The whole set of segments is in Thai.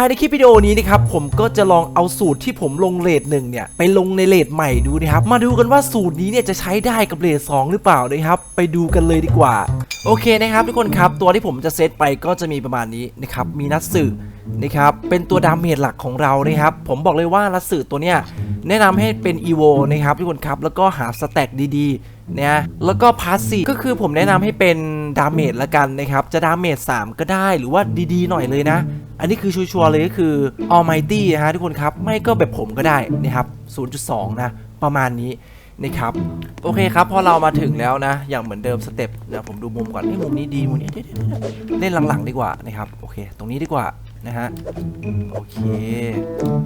ายในคลิปวิดีโอนี้นะครับผมก็จะลองเอาสูตรที่ผมลงเลทหนึ่งเนี่ยไปลงในเลทใหม่ดูนะครับมาดูกันว่าสูตรนี้เนี่ยจะใช้ได้กับเลทสองหรือเปล่านะครับไปดูกันเลยดีกว่า โอเคนะครับทุกคนครับตัวที่ผมจะเซตไปก็จะมีประมาณนี้นะครับมีนัดสื่อนะครับเป็นตัวดาเมจหลักของเรานะครับผมบอกเลยว่านัดสื่อตัวเนี้ยแนะนำให้เป็น EVO นะครับทุกคนครับแล้วก็หาสแต็กดีๆเนี่ยแล้วก็พาสซีก็คือผมแนะนำให้เป็นดาเมจละกันนะครับจะดาเมจ3ก็ได้หรือว่าดีๆ หน่อยเลยนะ อันนี้คือชัวร์ๆเลยก็คือ Almighty นะฮะทุกคนครับ ไม่ก็แบบผมก็ได้นะครับ 0.2 นะ ประมาณนี้นะครับโอเคครับพอเรามาถึงแล้วนะ อย่างเหมือนเดิมสเต็ปเดี๋ยวผมดูมุมก่อนนี่มุมนี้ดีมุมนี้เล่นหลังๆดีกว่านะครับโอเค ตรงนี้ดีกว่านะฮะโอเค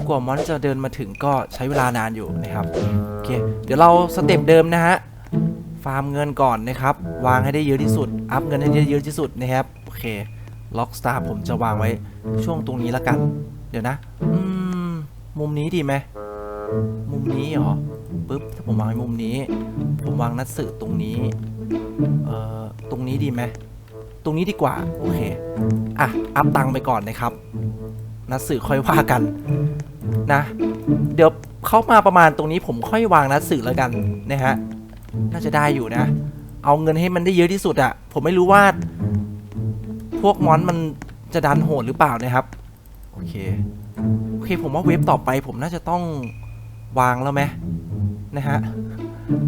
กว่ามอนจะเดินมาถึงก็ใช้เวลานานอยู่นะครับโอเคเดี๋ยวเราสเต็ปเดิมนะฮะฟาร์มเงินก่อนนะครับ วางให้ได้เยอะที่สุด อัพเงินให้ได้เยอะที่สุดนะครับโอเค ล็อกสตาร์ผมจะวางไว้ช่วงตรงนี้ละกัน เดี๋ยวนะอืมมุมนี้ดีไหมมุมนี้เหรอปึ๊บถ้าผมวางไว้มุมนี้ ผมวางนัดสื่อตรงนี้เอ่อตรงนี้ดีไหมตรงนี้ดีกว่า โอเค อะ อัพตังค์ไปก่อนนะครับ นัดสื่อค่อยว่ากัน นะ เดี๋ยวเข้ามาประมาณตรงนี้ผมค่อยวางนัดสื่อแล้วกันนะฮะ น่าจะได้อยู่นะ เอาเงินให้มันได้เยอะที่สุดอะผมไม่รู้ว่า พวกมอนมันจะดันโหดหรือเปล่านะครับ โอเค โอเคผมว่าเว็บต่อไปผมน่าจะต้องวางแล้วไหมนะฮะ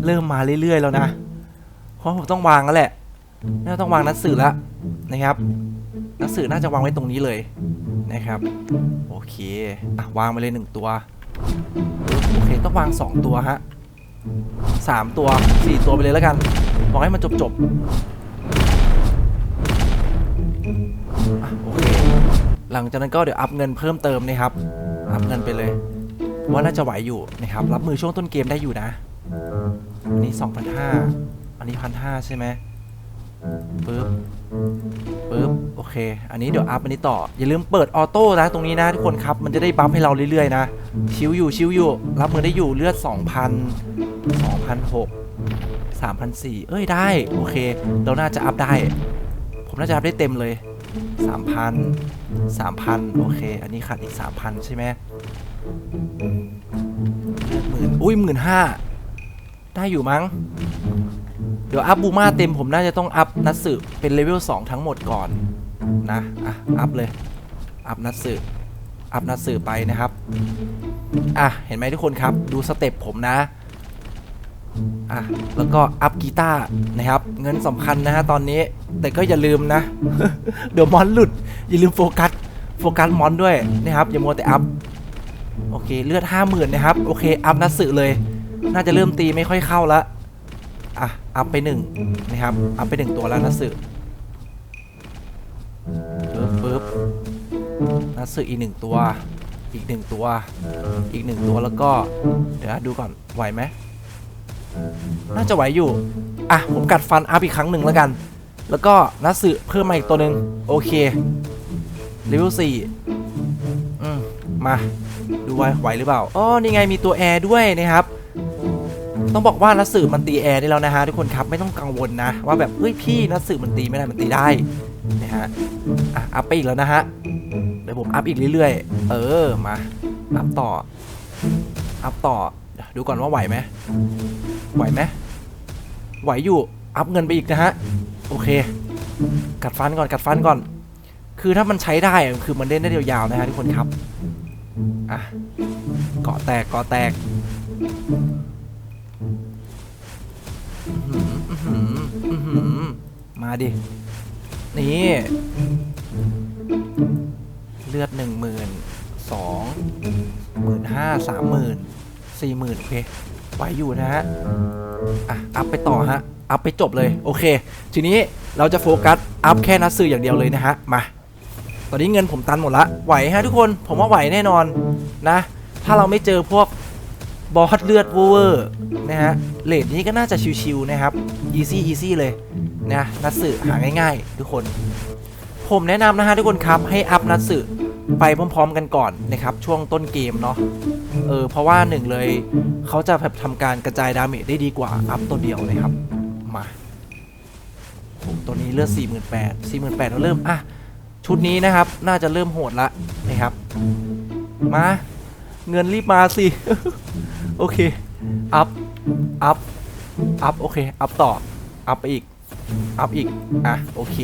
เริ่มมาเรื่อยๆแล้วนะ เพราะผมต้องวางแล้วแหละ น่าจะต้องวางหนังสือแล้วนะครับหนังสือน่าจะวางไว้ตรงนี้เลยนะครับ โอเคอะวางไปเลยหนึ่งตัว โอเคต้องวางสองตัวฮะสามตัวสี่ตัวไปเลยแล้วกัน บอกให้มันจบๆอะ โอเคหลังจากนั้นก็เดี๋ยวอัพเงินเพิ่มเติมนะครับ อัพเงินไปเลยว่าน่าจะไหวอยู่นะครับ รับมือช่วงต้นเกมได้อยู่นะ อันนี้ 2,500 อันนี้1,500ใช่ไหมปึ๊บปึ๊บโอเค อันนี้เดี๋ยวอัพอันนี้ต่อ อย่าลืมเปิดออโต้นะตรงนี้นะทุกคนครับ มันจะได้บัฟให้เราเรื่อยๆนะ ชิวอยู่ชิวอยู่ รับมือได้อยู่เลือด 2,000 2,600 3,400เอ้ยได้ โอเค เราน่าจะอัพได้ ผมน่าจะอัพได้เต็มเลย 3,000 3,000 โอเค อันนี้ขาดอีก 3,000 ใช่ไหมหมื่นอุ้ยหมื่นห้าได้อยู่มั้ง เดี๋ยวอัพบูมาเต็มผมน่าจะต้องอัพนัดสืบเป็นเลเวล2ทั้งหมดก่อนนะ อะ อัพเลย อัพนัดสืบอัพนัดสืบไปนะครับ อะ เห็นไหมทุกคนครับ ดูสเต็ปผมนะ อะแล้วก็อัพกีตาร์นะครับ เงินสำคัญนะฮะตอนนี้ แต่ก็อย่าลืมนะ เดี๋ยวมอนหลุด อย่าลืมโฟกัส โฟกัสมอนด้วยนะครับอย่ามัวแต่อัพ โอเคเลือดห้าหมื่นนะครับ โอเค อัพนัดสื่อเลย น่าจะเริ่มตีไม่ค่อยเข้าล้วอะ อัพไปหนึ่งนะครับ อัพไปหนึ่งตัวแล้วนัดสื่อปึ๊บปึ๊บนัดสื่ออีกหนึ่งตัว อีกหนึ่งตัว อีกหนึ่งตัวแล้วก็ เดี๋ยวดูก่อนไหวไหม น่าจะไหวอยู่ อะ ผมกัดฟันอัพอีกครั้งหนึ่งแล้วกัน แล้วก็นัดสื่อเพิ่มมาอีกตัวหนึ่งโอเคเลเวลสี่อืม มา ดูไว้ไหวหรือเปล่า อ๋อ นี่ไงมีตัวแอร์ด้วยนะครับ ต้องบอกว่านัดสื่อมันตีแอร์ได้แล้วนะฮะทุกคนครับ ไม่ต้องกังวลนะ ว่าแบบเฮ้ยพี่นัดสื่อมันตีไม่ได้มันตีได้นะฮะ อะ อัพไปอีกแล้วนะฮะ เดี๋ยวผมอัพอีกเรื่อยๆ เออ มา อัพต่อ อัพต่อ ดูก่อนว่าไหวไหมไหวไหมไหวอยู่อัพเงินไปอีกนะฮะโอเค กัดฟันก่อนกัดฟันก่อน คือถ้ามันใช้ได้อะคือมันเล่นได้ยาวๆนะฮะทุกคนครับอะเกาะแตกเกาะแตกมาดิ นี่ เลือดหนึ่งหมื่นสองหมื่นห้าสามหมื่น สี่หมื่นโอเคไหวอยู่นะฮะอะอัพไปต่อฮะอัพไปจบเลยโอเค ทีนี้เราจะโฟกัสอัพแค่นัดสื่ออย่างเดียวเลยนะฮะมาตอนนี้เงินผมตันหมดละไหวฮะทุกคนผมว่าไหวแน่นอนนะ ถ้าเราไม่เจอพวกบอสเลือดเวอร์นะฮะเลทนี้ก็น่าจะชิวๆนะครับ easy easy เลยนะนัดสื่อหาง่ายๆ ทุกคน ผมแนะนำนะฮะทุกคนครับให้อัพนัดสื่อ ไปพร้อม ๆ กันก่อนนะครับ ช่วงต้นเกมเนาะเออเพราะว่าหนึ่งเลยเขาจะแบบทำการกระจายดาเมจได้ดีกว่า อัพตัวเดียวนะครับ มาตัวนี้เลือด 48,000 48,000เราเริ่ม อะ ชุดนี้นะครับ น่าจะเริ่มโหดละนะครับ มา เงินรีบมาสิ โอเค อัพ อัพ อัพ โอเค อัพต่อ อัพไปอีก อัพอีก อะ โอเค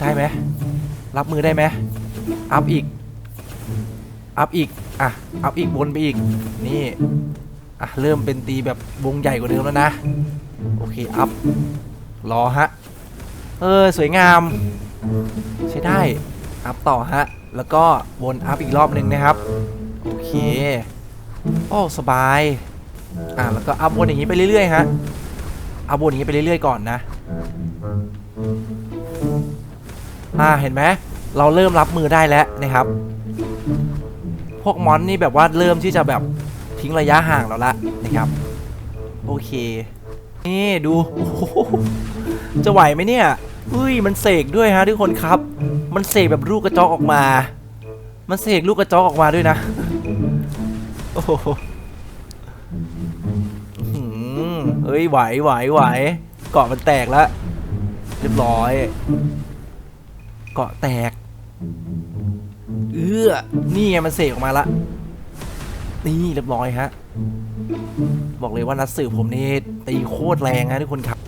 ได้ไหม รับมือได้ไหม อัพอีก อัพอีก อะ อัพอีกวนไปอีก นี่ อะ เริ่มเป็นตีแบบวงใหญ่กว่าเดิมแล้วนะ โอเค อัพ รอฮะ เออ สวยงาม ใช้ได้ อัพต่อฮะ แล้วก็วนอัพอีกรอบหนึ่งนะครับ โอเค โอ้ สบาย อะ แล้วก็อัพวนอย่างนี้ไปเรื่อยๆฮะ อัพวนอย่างนี้ไปเรื่อยๆก่อนนะอ่าเห็นไหม เราเริ่มรับมือได้แล้วนะครับ พวกมอนนี่แบบว่าเริ่มที่จะแบบทิ้งระยะห่างเราละนะครับ โอเค นี่ดูจะไหวไหมเนี่ยเฮ้ยมันเสกด้วยฮะทุกคนครับ มันเสกแบบลูกกระจอกออกมา มันเสกลูกกระจอกออกมาด้วยนะ โอ้โหอื้อหือเฮ้ยไหวไหวไหวเกาะมันแตกแล้วเรียบร้อย เกาะแตก เอื้อนี่ไงมันเสกออกมาละ นี่เรียบร้อยฮะ บอกเลยว่านัดสืบผมนี่ตีโคตรแรงนะทุกคนครับ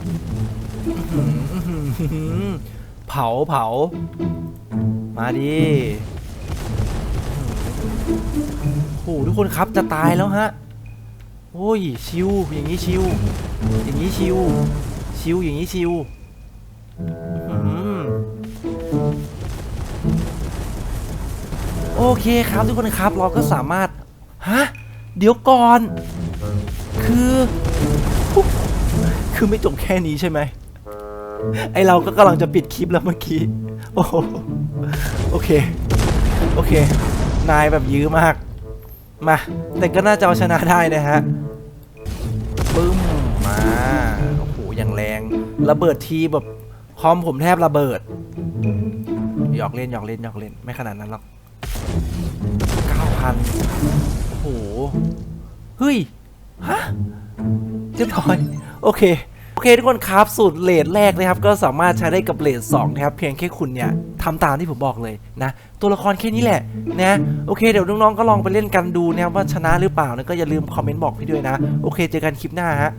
เผาเผา มาดิโอ้โหทุกคนครับจะตายแล้วฮะ โอ้ยชิวอย่างนี้ชิว อย่างนี้ชิว ชิวอย่างนี้ชิว อื้อหือโอเคครับทุกคนครับเราก็สามารถ ฮะ เดี๋ยวก่อน คือคือไม่จบแค่นี้ใช่ไหมไอเราก็กำลังจะปิดคลิปแล้วเมื่อกี้ โอ้โอเค โอเค นายแบบยื้อมาก มา แต่ก็น่าจะเอาชนะได้นะฮะปึ้มมา โอ้โห อย่างแรง ระเบิดทีแบบคอมผมแทบระเบิด หยอกเล่นหยอกเล่นหยอกเล่น ไม่ขนาดนั้นหรอก พันโอ้โห เฮ้ย ฮะเรียบร้อย โอเค โอเคทุกคนครับ สูตรเลทแรกนะครับ ก็สามารถใช้ได้กับเลท2นะครับ เพียงแค่คุณเนี่ยทำตามที่ผมบอกเลยนะ ตัวละครแค่นี้แหละนะ โอเค เดี๋ยวน้องๆก็ลองไปเล่นกันดูนะครับว่าชนะหรือเปล่านะก็อย่าลืมคอมเมนต์บอกพี่ด้วยนะ โอเค เจอกันคลิปหน้าฮะ